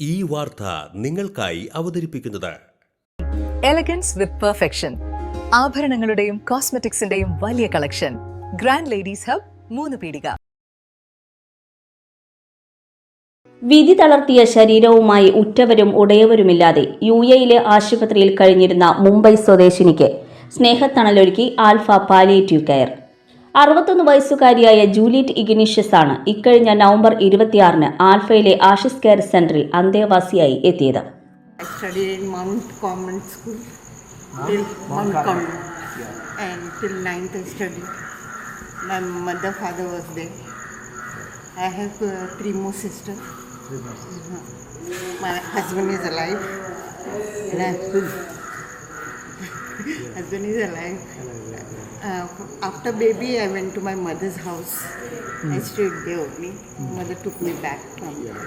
ഈ വാർത്ത നിങ്ങൾക്കായി അവതരിപ്പിക്കുന്നത്. എലഗൻസ് വിത്ത് പെർഫെക്ഷൻ ആഭരണങ്ങളുടെയും കോസ്മെറ്റിക്സിന്റെയും വലിയ കളക്ഷൻ. ഗ്രാൻഡ് ലേഡീസ് ഹബ് മൂന്ന് പീടിക. വിധി തളർത്തിയ ശരീരവുമായി ഉറ്റവരും ഉടയവരുമില്ലാതെ യു എയിലെ ആശുപത്രിയിൽ കഴിഞ്ഞിരുന്ന മുംബൈ സ്വദേശിനിക്ക് സ്നേഹത്തണലൊരുക്കി ആൽഫ പാലിയേറ്റീവ് കെയർ അറുപത്തൊന്ന് വയസ്സുകാരിയായ ജൂലിയറ്റ് ഇഗ്നീഷ്യസ് ആണ് ഇക്കഴിഞ്ഞ നവംബർ ഇരുപത്തിയാറിന് ആൽഫയിലെ ആഷിസ് കെയർ സെന്ററിൽ അന്തേവാസിയായി എത്തിയത്. My husband is alive. And I have two husband is alive. Uh, after baby, I went to my mother's house. Mm. I stayed there only. Mother took me back from Yeah.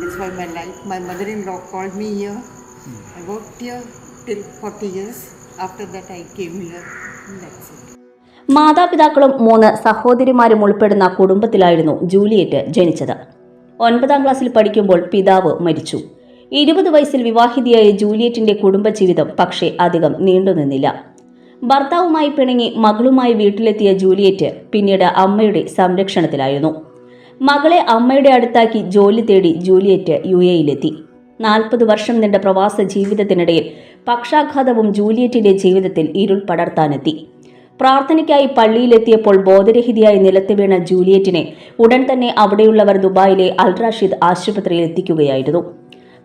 That's why my life. My mother-in-law called me here. Mm. I worked here till 40 years. After that, I came here. And that's it. മാതാപിതാക്കളും മൂന്ന് സഹോദരിമാരും ഉൾപ്പെടുന്ന കുടുംബത്തിലായിരുന്നു Juliet ജനിച്ചത് ഒൻപതാം ക്ലാസ്സിൽ പഠിക്കുമ്പോൾ പിതാവ് മരിച്ചു ഇരുപത് വയസ്സിൽ വിവാഹിതയായ ജൂലിയറ്റിന്റെ കുടുംബജീവിതം പക്ഷേ അധികം നീണ്ടുനിന്നില്ല ഭർത്താവുമായി പിണങ്ങി മകളുമായി വീട്ടിലെത്തിയ ജൂലിയറ്റ് പിന്നീട് അമ്മയുടെ സംരക്ഷണത്തിലായിരുന്നു. മകളെ അമ്മയുടെ അടുത്താക്കി ജോലി തേടി ജൂലിയറ്റ് യു എയിലെത്തി. നാൽപ്പത് വർഷം നീണ്ട പ്രവാസ ജീവിതത്തിനിടയിൽ പക്ഷാഘാതവും ജൂലിയറ്റിന്റെ ജീവിതത്തിൽ ഇരുൾ പടർത്താനെത്തി പ്രാർത്ഥനയ്ക്കായി പള്ളിയിലെത്തിയപ്പോൾ ബോധരഹിതയായി നിലത്ത് വീണ ജൂലിയറ്റിനെ ഉടൻ തന്നെ അവിടെയുള്ളവർ ദുബായിലെ അൽ റാഷിദ് ആശുപത്രിയിൽ എത്തിക്കുകയായിരുന്നു.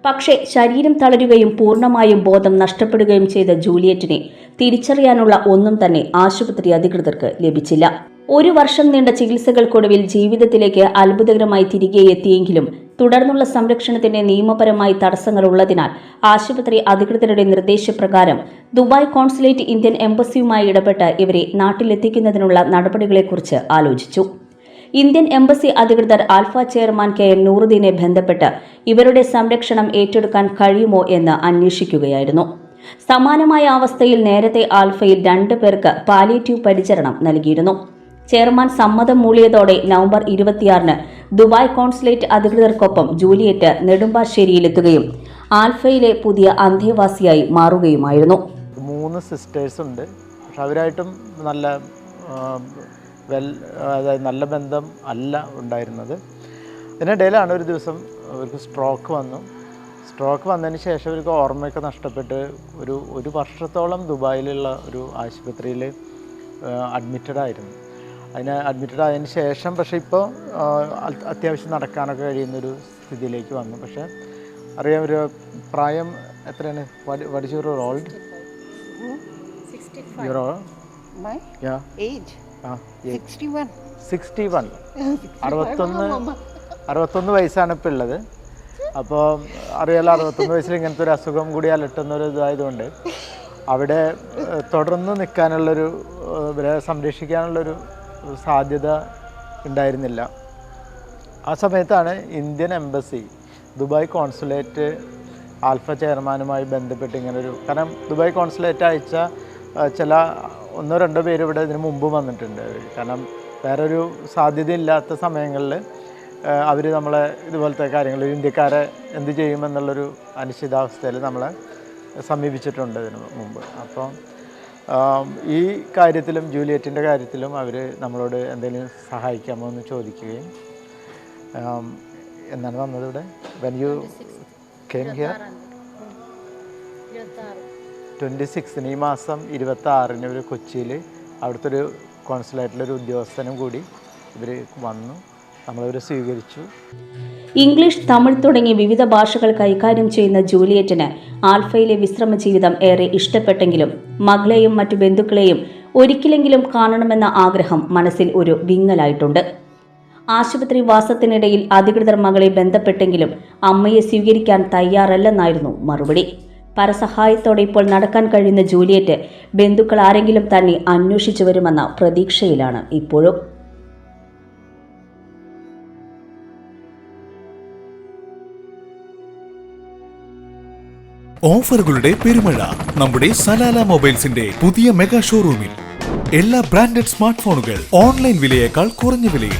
പക്ഷേ ശരീരം തളരുകയും പൂർണമായും ബോധം നഷ്ടപ്പെടുകയും ചെയ്ത ജൂലിയറ്റിനെ തിരിച്ചറിയാനുള്ള ഒന്നും തന്നെ ആശുപത്രി അധികൃതർക്ക് ലഭിച്ചില്ല. ഒരു വർഷം നീണ്ട ചികിത്സകൾക്കൊടുവിൽ ജീവിതത്തിലേക്ക് അത്ഭുതകരമായി തിരികെ എത്തിയെങ്കിലും തുടർന്നുള്ള സംരക്ഷണത്തിന് നിയമപരമായി തടസ്സങ്ങൾ ഉള്ളതിനാൽ ആശുപത്രി അധികൃതരുടെ നിർദ്ദേശപ്രകാരം ദുബായ് കോൺസുലേറ്റ് ഇന്ത്യൻ എംബസിയുമായി ഇടപെട്ട് ഇവരെ നാട്ടിലെത്തിക്കുന്നതിനുള്ള നടപടികളെക്കുറിച്ച് ആലോചിച്ചു. ഇന്ത്യൻ എംബസി അധികൃതർ ആൽഫ ചെയർമാൻ കെ എം നൂറുദ്ദീനെ ബന്ധപ്പെട്ട് ഇവരുടെ സംരക്ഷണം ഏറ്റെടുക്കാൻ കഴിയുമോ എന്ന് അന്വേഷിക്കുകയായിരുന്നു. സമാനമായ അവസ്ഥയിൽ നേരത്തെ ആൽഫയിൽ രണ്ടു പേർക്ക് പാലിയേറ്റീവ് പരിചരണം നൽകിയിരുന്നു. ചെയർമാൻ സമ്മതം മൂളിയതോടെ നവംബർ ഇരുപത്തിയാറിന് ദുബായ് കോൺസുലേറ്റ് അധികൃതർക്കൊപ്പം ജൂലിയറ്റ് നെടുമ്പാശ്ശേരിയിലെത്തുകയും ആൽഫയിലെ പുതിയ അന്തേവാസിയായി മാറുകയുമായിരുന്നു. മൂന്ന് സിസ്റ്റേഴ്സ് ഉണ്ട്. പക്ഷെ അവരായിട്ടും നല്ല വെൽ അതായത് നല്ല ബന്ധം അല്ല ഉണ്ടായിരുന്നത്. ഇതിനിടയിലാണ് ഒരു ദിവസം അവർക്ക് സ്ട്രോക്ക് വന്നു. സ്ട്രോക്ക് വന്നതിന് ശേഷം അവർക്ക് ഓർമ്മയൊക്കെ നഷ്ടപ്പെട്ട് ഒരു ഒരു വർഷത്തോളം ദുബായിലുള്ള ഒരു ആശുപത്രിയിൽ അഡ്മിറ്റഡ് ആയിരുന്നു. അതിന് അഡ്മിറ്റഡ് ആയതിന് ശേഷം പക്ഷേ ഇപ്പോൾ അത്യാവശ്യം നടക്കാനൊക്കെ കഴിയുന്നൊരു സ്ഥിതിയിലേക്ക് വന്നു. പക്ഷേ അറിയാം ഒരു പ്രായം എത്രയാണ്? വടിച്ചൂർ ഓൾഡ് യുവർ യാ age? ആ 61. സിക്സ്റ്റി വൺ അറുപത്തൊന്ന് അറുപത്തൊന്ന് വയസ്സാണ് ഇപ്പോൾ ഉള്ളത്. അപ്പോൾ അറിയാലോ അറുപത്തൊന്ന് വയസ്സിൽ ഇങ്ങനത്തെ ഒരു അസുഖം കൂടി അലട്ടുന്ന ഒരു ഇതായതുകൊണ്ട് അവിടെ തുടർന്ന് നിൽക്കാനുള്ളൊരു ഇവരെ സംരക്ഷിക്കാനുള്ളൊരു സാധ്യത ഉണ്ടായിരുന്നില്ല. ആ സമയത്താണ് Indian embassy Dubai consulate alpha ചെയർമാനുമായി ബന്ധപ്പെട്ട് ഇങ്ങനൊരു കാരണം ദുബായ് കോൺസുലേറ്റ് അയച്ച ചില ഒന്നോ രണ്ടോ പേര് ഇവിടെ ഇതിന് മുമ്പ് വന്നിട്ടുണ്ട്. കാരണം വേറൊരു സാധ്യതയില്ലാത്ത സമയങ്ങളിൽ അവർ നമ്മളെ ഇതുപോലത്തെ കാര്യങ്ങൾ ഇന്ത്യക്കാരെ എന്ത് ചെയ്യുമെന്നുള്ളൊരു അനിശ്ചിതാവസ്ഥയിൽ നമ്മളെ സമീപിച്ചിട്ടുണ്ട് ഇതിന് മുമ്പ്. അപ്പം ഈ കാര്യത്തിലും ജൂലിയറ്റിന്റെ കാര്യത്തിലും അവർ നമ്മളോട് എന്തെങ്കിലും സഹായിക്കാമോ എന്ന് ചോദിക്കുകയും എന്നാണ് വന്നത് ഇവിടെ? When you came here twenty സിക്സിന് ഈ മാസം ഇരുപത്തി ആറിന് ഒരു കൊച്ചിയിൽ അവിടുത്തെ ഒരു കോൺസുലേറ്റിലൊരു ഉദ്യോഗസ്ഥനും കൂടി ഇവർ വന്നു. നമ്മളവരെ സ്വീകരിച്ചു. ഇംഗ്ലീഷ് തമിഴ് തുടങ്ങി വിവിധ ഭാഷകൾ കൈകാര്യം ചെയ്യുന്ന ജൂലിയറ്റിന് ആൽഫയിലെ വിശ്രമ ജീവിതം ഏറെ ഇഷ്ടപ്പെട്ടെങ്കിലും മകളെയും മറ്റു ബന്ധുക്കളെയും ഒരിക്കലെങ്കിലും കാണണമെന്ന ആഗ്രഹം മനസ്സിൽ ഒരു വിങ്ങലായിട്ടുണ്ട്. ആശുപത്രി വാസത്തിനിടയിൽ അധികൃതർ മകളെ ബന്ധപ്പെട്ടെങ്കിലും അമ്മയെ സ്വീകരിക്കാൻ തയ്യാറല്ലെന്നായിരുന്നു മറുപടി. പരസഹായത്തോടെ ഇപ്പോൾ നടക്കാൻ കഴിയുന്ന ജൂലിയറ്റ് ബന്ധുക്കൾ ആരെങ്കിലും തന്നെ അന്വേഷിച്ചു വരുമെന്ന പ്രതീക്ഷയിലാണ് ഇപ്പോഴും. ഓഫറുകളുടെ പെരുമഴ നമ്മുടെ സലാല മൊബൈൽസിന്റെ പുതിയ മെഗാ ഷോറൂമിൽ. എല്ലാ ബ്രാൻഡഡ് സ്മാർട്ട് ഫോണുകൾ ഓൺലൈൻ വിലയേക്കാൾ കുറഞ്ഞ വിലയിൽ.